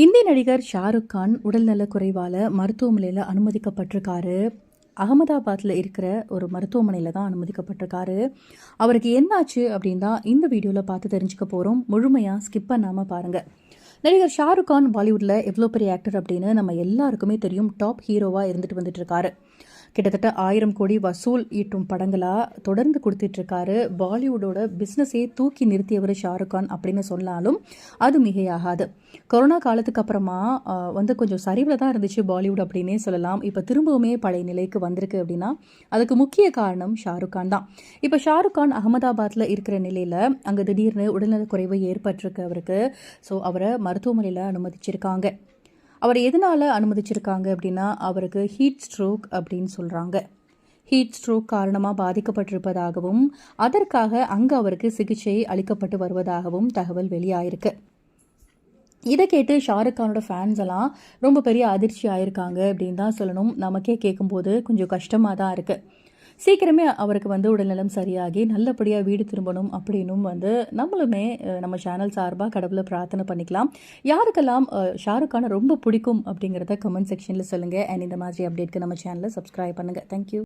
இந்தி நடிகர் ஷாருக் கான் உடல்நலக் குறைவால் மருத்துவமனையில் அனுமதிக்கப்பட்டிருக்காரு. அகமதாபாத்தில் இருக்கிற ஒரு மருத்துவமனையில் தான் அனுமதிக்கப்பட்டிருக்காரு. அவருக்கு என்னாச்சு அப்படின்னு தான் இந்த வீடியோவில் பார்த்து தெரிஞ்சுக்க போகிறோம் முழுமையாக ஸ்கிப் பண்ணாமல் பாருங்கள் நடிகர் ஷாருக் கான் பாலிவுட்டில் எவ்வளோ பெரிய ஆக்டர் அப்படின்னு நம்ம எல்லாருக்குமே தெரியும். டாப் ஹீரோவாக இருந்துட்டு வந்துட்டு இருக்காரு. கிட்டத்தட்ட ஆயிரம் கோடி வசூல் ஈட்டும் படங்களாக தொடர்ந்து கொடுத்துட்ருக்காரு. பாலிவுட்டோட பிஸ்னஸே தூக்கி நிறுத்தியவர் ஷாருக் கான் அப்படின்னு சொன்னாலும் அது மிகையாகாது. கொரோனா காலத்துக்கு அப்புறமா வந்து கொஞ்சம் சரிவில் தான் இருந்துச்சு பாலிவுட் அப்படின்னே சொல்லலாம். இப்போ திரும்பவுமே பழைய நிலைக்கு வந்திருக்கு அப்படின்னா அதுக்கு முக்கிய காரணம் ஷாருக் கான் தான். இப்போ ஷாருக் கான் அகமதாபாத்தில் இருக்கிற நிலையில் அங்கே திடீர்னு உடல்நலக் குறைவு ஏற்பட்டிருக்கு அவருக்கு. ஸோ அவரை மருத்துவமனையில் அனுமதிச்சிருக்காங்க. அவர் எதனால் அனுமதிச்சிருக்காங்க அப்படின்னா அவருக்கு ஹீட் ஸ்ட்ரோக் அப்படின்னு சொல்கிறாங்க ஹீட் ஸ்ட்ரோக் காரணமாக பாதிக்கப்பட்டிருப்பதாகவும் அதற்காக அங்கே அவருக்கு சிகிச்சை அளிக்கப்பட்டு வருவதாகவும் தகவல் வெளியாயிருக்கு. இதை கேட்டு ஷாருக் கானோட ஃபேன்ஸ் எல்லாம் ரொம்ப பெரிய அதிர்ச்சி ஆயிருக்காங்க அப்படின்னு தான் சொல்லணும். நமக்கே கேட்கும்போது கொஞ்சம் கஷ்டமாக தான் இருக்குது சீக்கிரமே அவருக்கு வந்து உடல்நலம் சரியாகி நல்லபடியாக வீடு திரும்பணும் அப்படின்னும் வந்து நம்மளுமே நம்ம சேனல் சார்பாக கடவுளை பிரார்த்தனை பண்ணிக்கலாம். யாருக்கெல்லாம் ஷாருக் ரொம்ப பிடிக்கும் அப்படிங்கிறத கமெண்ட் செக்ஷனில் சொல்லுங்கள் அண்ட் இந்த மாதிரி அப்டேட்க்கு நம்ம சேனலை சப்ஸ்கிரைப் பண்ணுங்கள் தேங்க்யூ